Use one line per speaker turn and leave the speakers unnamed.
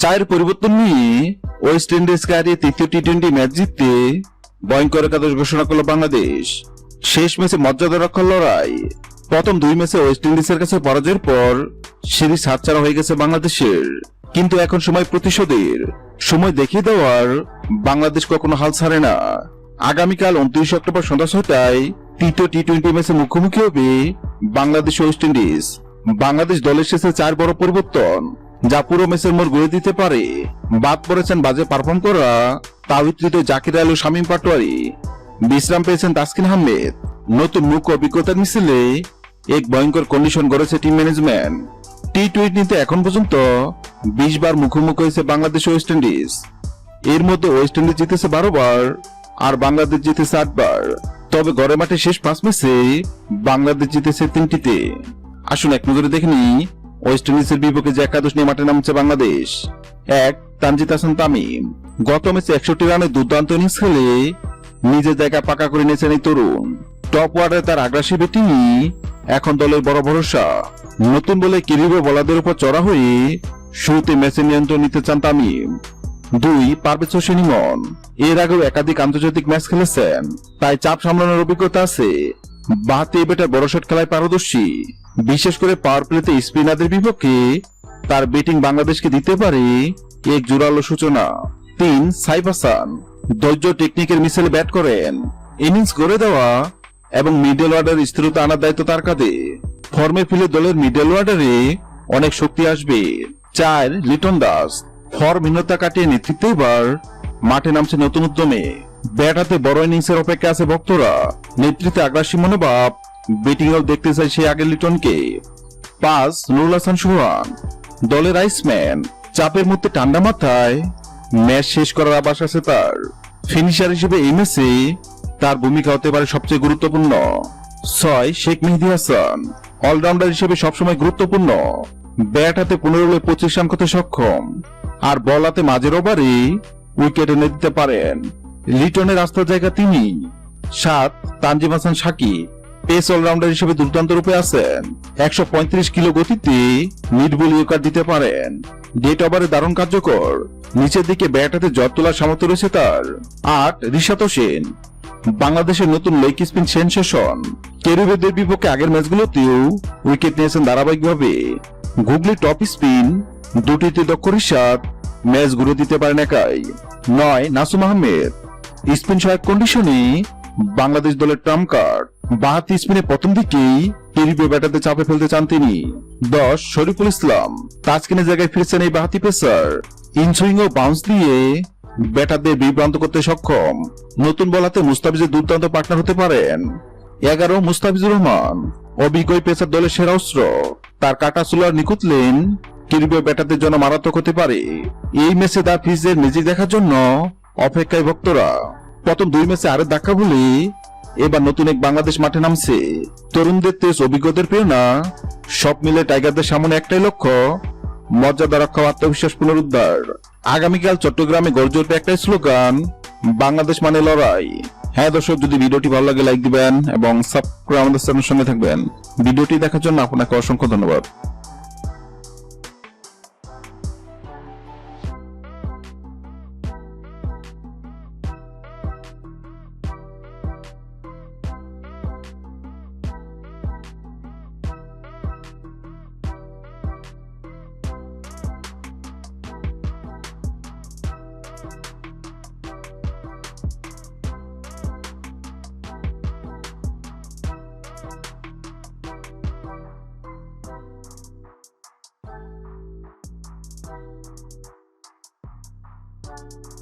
চায়ের পরিবর্তন নিয়ে ওয়েস্ট ইন্ডিজকে হারিয়ে তৃতীয় টি টোয়েন্টি ম্যাচ জিততে ভয়ঙ্কর একাদশ ঘোষণা করল বাংলাদেশ। শেষ ম্যাচে মর্যাদা রক্ষার লড়াই। প্রথম দুই ম্যাচে ওয়েস্ট ইন্ডিজের কাছে পরাজয়ের পর সিরিজ হাতছাড়া হয়ে গেছে বাংলাদেশের। কিন্তু এখন সময় প্রতিশোধের। সময় দেখিয়ে দেওয়ার বাংলাদেশ কখনো হাল ছাড়ে না। আগামীকাল উনত্রিশ অক্টোবর সন্ধ্যা ছটায় তৃতীয় টি টোয়েন্টি ম্যাচে মুখোমুখি হবে বাংলাদেশ ওয়েস্ট ইন্ডিজ বাংলাদেশ দলের শেষে চার বড় পরিবর্তন। যা পুরো ম্যাচের মোড় গড়ে দিতে পারে। বাদ পড়েছেন বাজে পারফর্ম করা তাওহিদ জাকির আলু, শামীম পাটোয়ারি। বিশ্রাম পেয়েছেন তাসকিন আহমেদ। নতুন মুখ ও অভিজ্ঞতার মিছিলে এক ভয়ঙ্কর কন্ডিশন গড়েছে টিম ম্যানেজমেন্ট টি টোয়েন্টিতে এখন পর্যন্ত বিশ বার মুখোমুখি হয়েছে বাংলাদেশ ওয়েস্ট ইন্ডিজ এর মধ্যে ওয়েস্ট ইন্ডিজ জিতেছে বারো বার আর বাংলাদেশ জিতেছে আটবার তবে গড়ে মাঠে শেষ পাঁচ ম্যাচে বাংলাদেশ জিতেছে তিনটিতে। আসুন এক নজরে দেখে নি ওয়েস্ট ইন্ডিজের বিপক্ষে যে একাদশ নিয়ে মাঠে নামছে বাংলাদেশ। এক, তানজিদ হাসান তামিম। গত ম্যাচে একষট্টি রানে দুর্দান্ত ইনিংস খেলে নিজের জায়গা পাকা করে নিয়েছেন এই তরুণ। টপ ওয়ার্ডে তার আগ্রাসী ব্যাটিংই এখন দলের বড় ভরসা। নতুন বলে কিরিব বলাদের উপর চড়া হয়ে শুরুতে ম্যাচের নিয়ন্ত্রণ নিতে চান তামিম। দুই, পারভেজ হোসেন এর আগেও একাধিক আন্তর্জাতিক ম্যাচ খেলেছেন। তাই চাপ সামলানোর অভিজ্ঞতা আছে। বাহাতে বেটার বড় শট খেলায় পারদর্শী। বিশেষ করে পাওয়ার প্লেতে স্পিনারদের বিপক্ষে তার ব্যাটিং বাংলাদেশকে দিতে পারে এক জোরালো সূচনা। তিন সাইফ হাসান ধৈর্য টেকনিকের মিশেলে ব্যাট করেন। ইনিংস করে দেওয়া এবং মিডল অর্ডার স্থিরতা আনার দায়িত্ব তার কাঁধে। ফর্মে ফিরে দলের মিডল অর্ডারে অনেক শক্তি আসবে। চার, লিটন দাস। ফর্মহীনতা কাটিয়ে নেতৃত্বে এবার মাঠে নামছে নতুন উদ্যমে। ব্যাট হাতে বড় ইনিংসের অপেক্ষা আছে ভক্তরা। নেতৃত্বে আগ্রাসী মনোভাব ব্যাটিং দেখতে চাই সেই আগের লিটনকে। পাঁচ নুরুল হাসান সোহান দলের আইসম্যান চাপের মধ্যে ঠান্ডা মাথায়। ম্যাচ শেষ করার আবাস আছে তার। ফিনিশার হিসেবে এই ম্যাচে তার ভূমিকা হতে পারে সবচেয়ে গুরুত্বপূর্ণ। ছয়, শেখ মেহেদি হাসান। অলরাউন্ডার হিসেবে সবসময় গুরুত্বপূর্ণ। ব্যাট হাতে পনেরো বলে পঁচিশ রান করতে সক্ষম। আর বল হাতে মাঝের ওভারে উইকেট এনে দিতে পারেন। লিটনের রাস্তার জায়গা তিনি। সাত, তানজিম হাসান সাকিব। পেস অলরাউন্ডার হিসেবে দুর্দান্ত রূপে আছেন। একশো পঁয়ত্রিশ কিলো গতিতে মিড বল ইউকার দিতে পারেন। ডেট ওভারে দারুণ কার্যকর। নিচের দিকে ব্যাট হাতে জট তোলার সামর্থ্য রয়েছে তার। আট রিশাত সেন। বাংলাদেশের নতুন লেগ স্পিন সেনসেশন কেরুবেদের বিপক্ষে আগের ম্যাচগুলোতেও উইকেট নিয়েছেন ধারাবাহিকভাবে। গুগলি টপ স্পিন দুটিতে দক্ষ রিশাদ ম্যাচ ঘুরে দিতে পারেন একাই। নয়, নাসুম আহমেদ। স্পিন সহায়ক কন্ডিশনে বাংলাদেশ দলের ট্রাম্প কার্ড। বাহাতি স্পিনে প্রথম দিকেই কেরিবে ব্যাটাতে চাপে ফেলতে চান তিনি। দশ, শরীফুল ইসলাম। তাজকিনের জায়গায় এই বাহাতি পেসার ইনসুইং ও বাউন্স দিয়ে ব্যাটারদের বিভ্রান্ত করতে সক্ষম। নতুন বলাতে মুস্তাফিজের দুর্দান্ত পার্টনার হতে পারেন। এগারো, মুস্তাফিজুর রহমান। অভিজ্ঞ পেসার দলের সেরা অস্ত্র। তার কাটা সুলার নিখুঁত লেন ব্যাটারদের জন্য মারাত্মক হতে পারে। এই ম্যাচে দা ফিজের ম্যাজিক দেখার জন্য অপেক্ষায় ভক্তরা। প্রথম দুই ম্যাচে আরে ধাক্কা বলে এবার নতুন এক বাংলাদেশ মাঠে নামছে। তরুণদের তেজ অভিজ্ঞদের প্রেরণা। সব মিলে টাইগারদের সামনে একটাই লক্ষ্য, মর্যাদা রক্ষা আত্মবিশ্বাস পুনরুদ্ধার। আগামীকাল চট্টগ্রামে গর্জে উঠবে একটাই স্লোগান, বাংলাদেশ মানে লড়াই। হ্যাঁ দর্শক, যদি ভিডিওটি ভালো লাগে, লাইক দিবেন এবং সাবস্ক্রাইব আমাদের চ্যানেলের সঙ্গে থাকবেন। ভিডিওটি দেখার জন্য আপনাকে অসংখ্য ধন্যবাদ।
Thank you.